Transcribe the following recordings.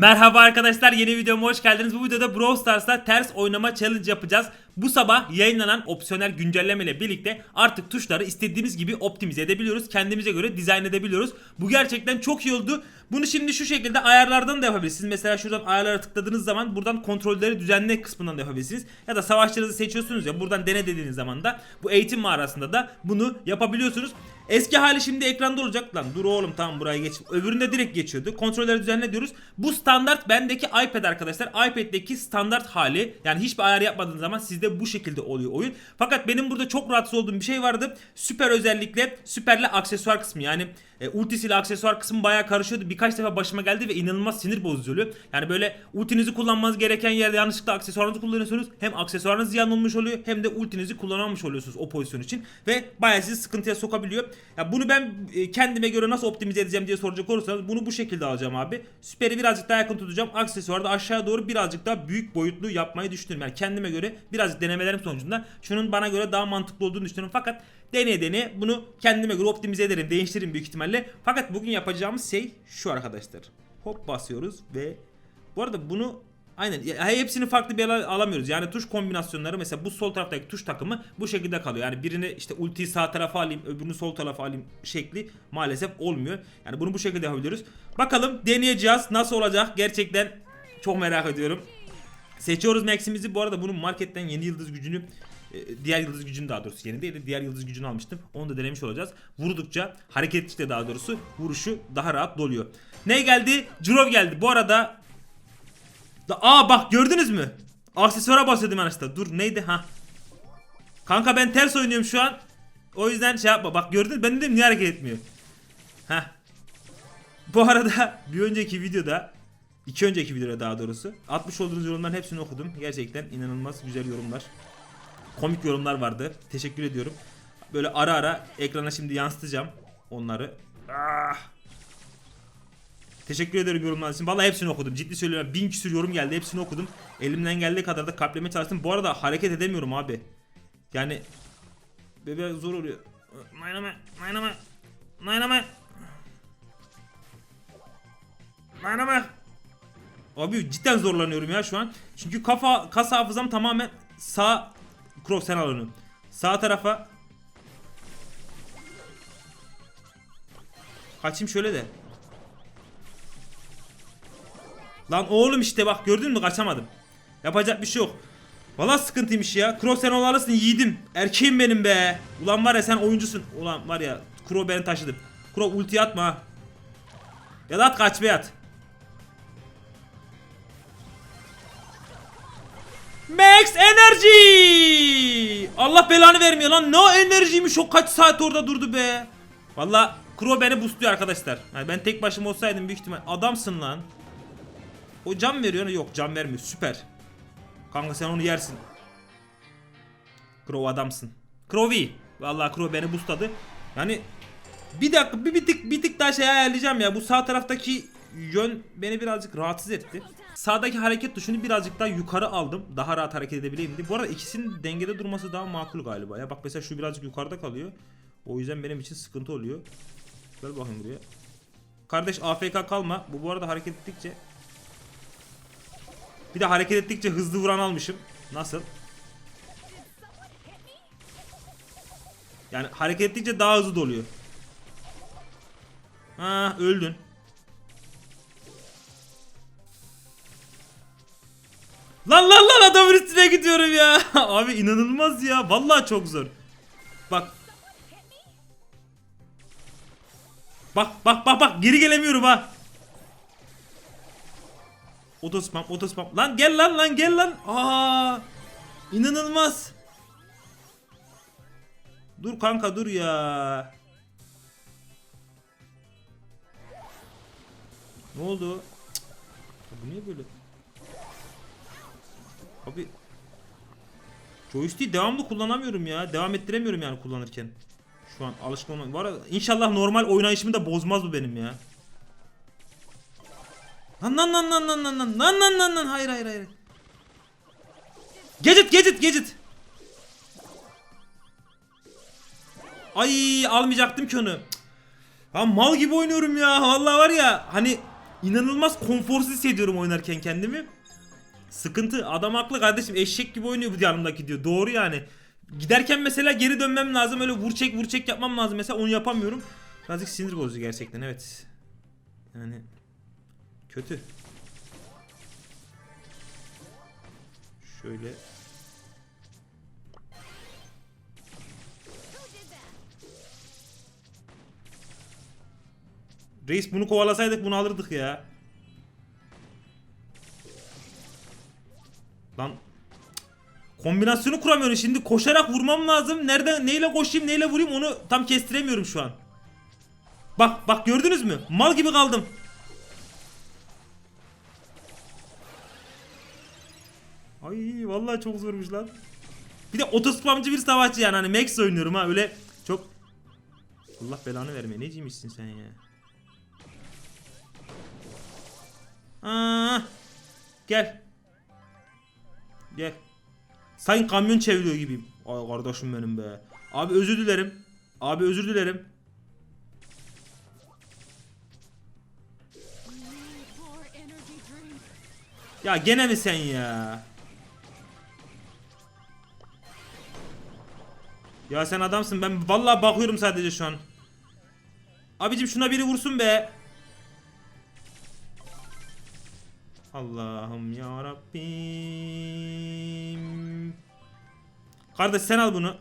Merhaba arkadaşlar yeni videoma hoş geldiniz. Bu videoda Brawl Stars'ta ters oynama challenge yapacağız. Bu sabah yayınlanan opsiyonel güncelleme ile birlikte artık tuşları istediğimiz gibi optimize edebiliyoruz. Kendimize göre dizayn edebiliyoruz. Bu gerçekten çok iyi oldu. Bunu şimdi şu şekilde ayarlardan da yapabilirsiniz. Mesela şuradan ayarlara tıkladığınız zaman buradan kontrolleri düzenle kısmından da yapabilirsiniz. Ya da savaşçınızı seçiyorsunuz ya buradan dene dediğiniz zaman da bu eğitim mağarasında da bunu yapabiliyorsunuz. Eski hali şimdi ekranda olacak lan. Dur oğlum tamam buraya geç. Öbüründe direkt geçiyordu. Kontrolleri düzenle diyoruz. Bu standart bendeki iPad arkadaşlar. iPad'deki standart hali. Yani hiçbir ayar yapmadığınız zaman sizde bu şekilde oluyor oyun. Fakat benim burada çok rahatsız olduğum bir şey vardı. Süper özellikle süperle aksesuar kısmı. Yani e, ultisiyle aksesuar kısmı bayağı karışıyordu. Birkaç defa başıma geldi ve inanılmaz sinir bozucu oluyor. Yani böyle ultinizi kullanmanız gereken yerde yanlışlıkla aksesuarınızı kullanıyorsunuz. Hem aksesuarınız ziyan olmuş oluyor hem de ultinizi kullanamamış oluyorsunuz o pozisyon için. Ve bayağı sizi sıkıntıya sokabiliyor. Ya bunu ben e, kendime göre nasıl optimize edeceğim diye soracak olursanız bunu bu şekilde alacağım abi. Süperi birazcık daha yakın tutacağım. Aksesuarı da aşağı doğru birazcık daha büyük boyutlu yapmayı düşünüyorum. Yani kendime göre birazcık denemelerim sonucunda şunun bana göre daha mantıklı olduğunu düşünüyorum. Fakat deneye deneye bunu kendime göre optimize ederim, değiştiririm büyük ihtimalle. Fakat bugün yapacağımız şey şu arkadaşlar. Hop basıyoruz ve bu arada bunu Aynen. Hepsini farklı bir yere alamıyoruz. Yani tuş kombinasyonları mesela bu sol taraftaki tuş takımı bu şekilde kalıyor. Yani birini işte ultiyi sağ tarafa alayım, öbürünü sol tarafa alayım şekli maalesef olmuyor. Yani bunu bu şekilde yapabiliyoruz. Bakalım deneyeceğiz. Nasıl olacak? Gerçekten çok merak ediyorum. Seçiyoruz Max'imizi. Bu arada bunun marketten yeni yıldız gücünü e, diğer yıldız gücünü daha doğrusu yeni değil de diğer yıldız gücünü almıştım. Onu da denemiş olacağız. Vurdukça hareket ettikçe daha doğrusu vuruşu daha rahat doluyor. Ne geldi? Jurov geldi. Bu arada da, aa bak gördünüz mü? Aksesuara basıyordum yanlışlıkla. Dur neydi ha? Kanka ben ters oynuyorum şu an. O yüzden şey yapma. Bak gördün? Ben dedim niye hareket etmiyor? Ha. Bu arada bir önceki videoda iki önceki videoda daha doğrusu atmış olduğunuz yorumların hepsini okudum. Gerçekten inanılmaz güzel yorumlar. Komik yorumlar vardı. Teşekkür ediyorum. Böyle ara ara ekrana şimdi yansıtacağım onları. Ah. Teşekkür ederim yorumlar için. Vallahi hepsini okudum. Ciddi söylüyorum. Bin küsür yorum geldi. Hepsini okudum. Elimden geldiği kadar da kalplemeye çalıştım. Bu arada hareket edemiyorum abi. Yani biraz zor oluyor. Naynama, naynama, naynama. Naynama. Abi cidden zorlanıyorum ya şu an. Çünkü kafa kas hafızam tamamen sağ Crow sen. Sağ tarafa Kaçayım şöyle de. Lan oğlum işte bak gördün mü kaçamadım. Yapacak bir şey yok. Valla sıkıntıymış ya. Kro sen olalısın yiğidim. Erkeğim benim be. Ulan var ya sen oyuncusun. Ulan var ya Kro beni taşıdı. Kro ulti atma ha. At kaç be at. Max Energy! Allah belanı vermiyor lan. Ne enerjiymiş o kaç saat orada durdu be. Valla Kro beni boostluyor arkadaşlar. Yani ben tek başıma olsaydım büyük ihtimal adamsın lan. O can veriyor yok can vermiyor süper. Kanka sen onu yersin. Crow adamsın. Crowy. Vallahi Crow beni boostladı. Yani bir dakika bir, bir tık bir tık daha şey ayarlayacağım ya. Bu sağ taraftaki yön beni birazcık rahatsız etti. Sağdaki hareket tuşunu birazcık daha yukarı aldım. Daha rahat hareket edebileyim diye. Bu arada ikisinin dengede durması daha makul galiba ya. Bak mesela şu birazcık yukarıda kalıyor. O yüzden benim için sıkıntı oluyor. Gel bakayım buraya. Kardeş AFK kalma. Bu bu arada hareket ettikçe bir de hareket ettikçe hızlı vuran almışım. Nasıl? Yani hareket ettikçe daha hızlı doluyor. Ha öldün. Lan lan lan adamın üstüne gidiyorum ya. Abi inanılmaz ya. Vallahi çok zor. Bak. Bak bak bak bak geri gelemiyorum ha. Otospam, otospam. Lan gel lan lan gel lan. Aa! İnanılmaz. Dur kanka dur ya. Ne oldu? Cık. Bu niye böyle? Abi Joystick'i devamlı kullanamıyorum ya. Devam ettiremiyorum yani kullanırken. Şu an alışkın olmam. Arada inşallah normal oynayışımı da bozmaz bu benim ya. Lan lan lan lan lan lan lan lan lan lan lan hayır hayır hayır. Gadget gadget gadget. Ay almayacaktım ki onu. Ha mal gibi oynuyorum ya. Vallahi var ya hani inanılmaz konforsuz hissediyorum oynarken kendimi. Sıkıntı. Adam haklı kardeşim. Eşek gibi oynuyor bu yanımdaki diyor. Doğru yani. Giderken mesela geri dönmem lazım. Öyle vur çek vur çek yapmam lazım. Mesela onu yapamıyorum. Birazcık sinir bozucu gerçekten evet. Yani kötü. Şöyle Reis bunu kovalasaydık bunu alırdık ya. Lan kombinasyonu kuramıyorum şimdi koşarak vurmam lazım. Nereden neyle koşayım neyle vurayım onu tam kestiremiyorum şu an. Bak bak gördünüz mü? Mal gibi kaldım. Ay vallahi çok zormuş lan. Bir de otospamcı bir savaşçı yani hani Max oynuyorum ha öyle çok Allah belanı verme neciymişsin sen ya. Aa, gel. Gel. Sayın kamyon çeviriyor gibiyim. Ay kardeşim benim be. Abi özür dilerim. Abi özür dilerim. Ya gene mi sen ya? Ya sen adamsın ben vallahi bakıyorum sadece şu an. Abicim şuna biri vursun be. Allah'ım ya Rabbim. Kardeş sen al bunu.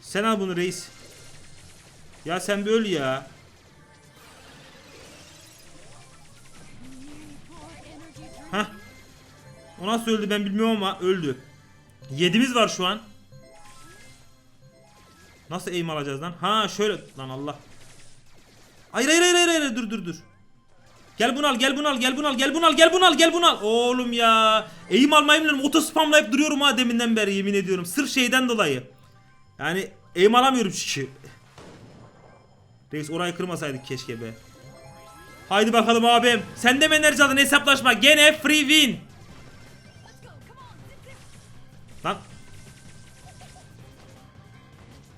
Sen al bunu reis. Ya sen bir ya. Hah. O nasıl öldü ben bilmiyorum ama öldü. Yedimiz var şu an. Nasıl aim alacağız lan? Ha şöyle lan Allah. Hayır hayır hayır hayır, hayır dur dur dur. Gel bunu al gel bunu al gel bunu al gel bunu al gel bunu al gel bunu al. Oğlum ya. Aim almayı bilmiyorum. Oto spamlayıp duruyorum ha deminden beri yemin ediyorum. Sırf şeyden dolayı. Yani aim alamıyorum çünkü. Reis orayı kırmasaydık keşke be. Haydi bakalım abim. Sen de mi enerji aldın hesaplaşma. Gene free win. Lan.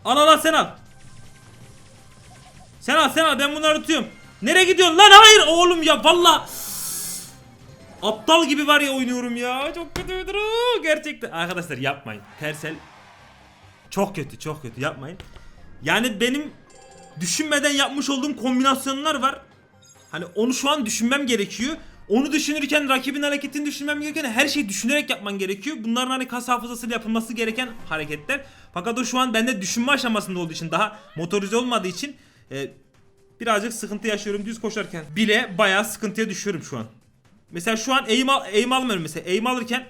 Al al al sen al. Sen al sen al ben bunları tutuyorum. Nereye gidiyorsun lan hayır oğlum ya valla. Aptal gibi var ya oynuyorum ya. Çok kötüdür o, gerçekten. Arkadaşlar yapmayın. Tersel çok kötü çok kötü yapmayın. Yani benim düşünmeden yapmış olduğum kombinasyonlar var. Hani onu şu an düşünmem gerekiyor. Onu düşünürken rakibin hareketini düşünmem gerekiyor. Her şeyi düşünerek yapman gerekiyor. Bunların hani kas hafızasıyla yapılması gereken hareketler. Fakat o şu an bende düşünme aşamasında olduğu için daha motorize olmadığı için e, birazcık sıkıntı yaşıyorum düz koşarken. Bile bayağı sıkıntıya düşüyorum şu an. Mesela şu an aim, al, aim almıyorum mesela. Aim alırken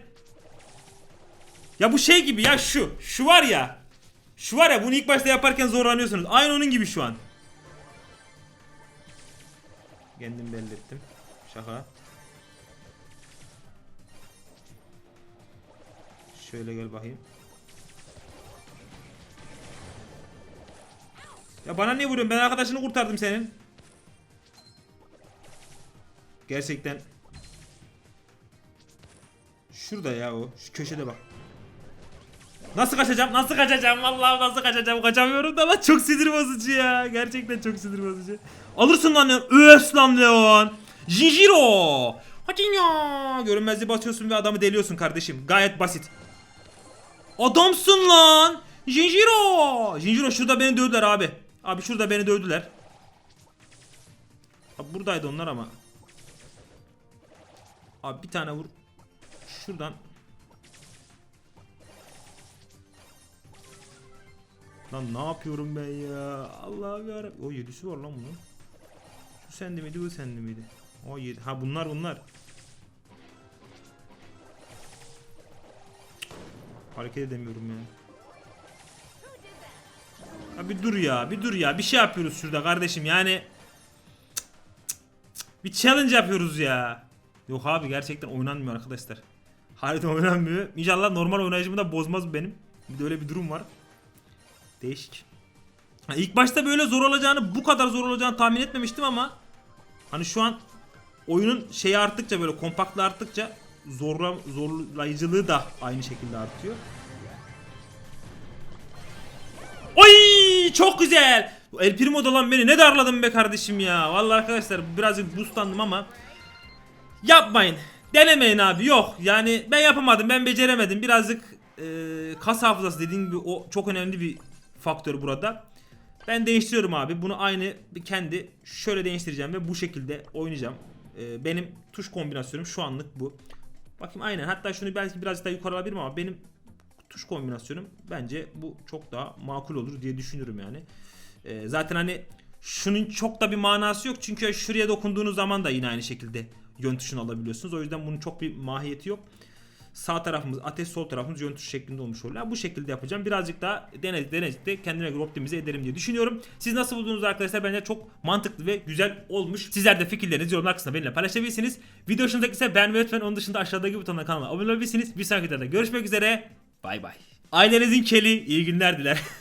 ya bu şey gibi ya şu. Şu var ya. Şu var ya bunu ilk başta yaparken zorlanıyorsunuz. Aynı onun gibi şu an. Kendim belli ettim. Şaka. Şöyle gel bakayım. Ya bana niye vuruyorsun? Ben arkadaşını kurtardım senin. Gerçekten. Şurada ya o. Şu köşede bak. Nasıl kaçacağım? Nasıl kaçacağım? Vallahi nasıl kaçacağım? Kaçamıyorum da lan çok sinir bozucu ya. Gerçekten çok sinir bozucu. Alırsın lan Leon. Ös lan Leon. Jinjiro. Hadi ya. Görünmezliği basıyorsun ve adamı deliyorsun kardeşim. Gayet basit. Adamsın lan. Jinjiro. Jinjiro şurada beni dövdüler abi. Abi şurada beni dövdüler. Abi buradaydı onlar ama. Abi bir tane vur. Şuradan. Lan ne yapıyorum ben ya? Allah'ım yarabbim. O yedisi var lan bunun. Şu sende miydi bu sende miydi? O yedi. Ha bunlar bunlar. Hareket edemiyorum ya. Bir dur ya, bir dur ya. Bir şey yapıyoruz şurada kardeşim yani. Bir challenge yapıyoruz ya. Yok abi gerçekten oynanmıyor arkadaşlar. Harbiden oynanmıyor. İnşallah normal oynayışımı da bozmaz benim. Bir de öyle bir durum var. Değişik. Ha, İlk başta böyle zor olacağını, bu kadar zor olacağını tahmin etmemiştim ama hani şu an oyunun şeyi arttıkça böyle kompaktlığı arttıkça zorla, zorlayıcılığı da aynı şekilde artıyor. Çok güzel. El Primo da lan beni ne darladın be kardeşim ya. Vallahi arkadaşlar birazcık boostlandım ama yapmayın. Denemeyin abi yok. Yani ben yapamadım ben beceremedim. Birazcık e, kas hafızası dediğim gibi o çok önemli bir faktör burada. Ben değiştiriyorum abi. Bunu aynı kendi şöyle değiştireceğim ve bu şekilde oynayacağım. E, benim tuş kombinasyonum şu anlık bu. Bakayım aynen. Hatta şunu belki birazcık daha yukarı alabilirim ama benim tuş kombinasyonum bence bu çok daha makul olur diye düşünüyorum yani. Ee, zaten hani şunun çok da bir manası yok çünkü şuraya dokunduğunuz zaman da yine aynı şekilde yön tuşunu alabiliyorsunuz. O yüzden bunun çok bir mahiyeti yok. Sağ tarafımız ateş sol tarafımız yön tuşu şeklinde olmuş oluyor. Bu şekilde yapacağım. Birazcık daha deneyip deneyip de kendime göre optimize ederim diye düşünüyorum. Siz nasıl buldunuz arkadaşlar? Bence çok mantıklı ve güzel olmuş. Sizler de fikirlerinizi yorumlar kısmında benimle paylaşabilirsiniz. Video hoşunuza gitse beğenmeyi lütfen. Onun dışında aşağıdaki butondan kanalıma abone olabilirsiniz. Bir sonraki videoda görüşmek üzere. Bay bay. Ailenizin keli iyi günler diler.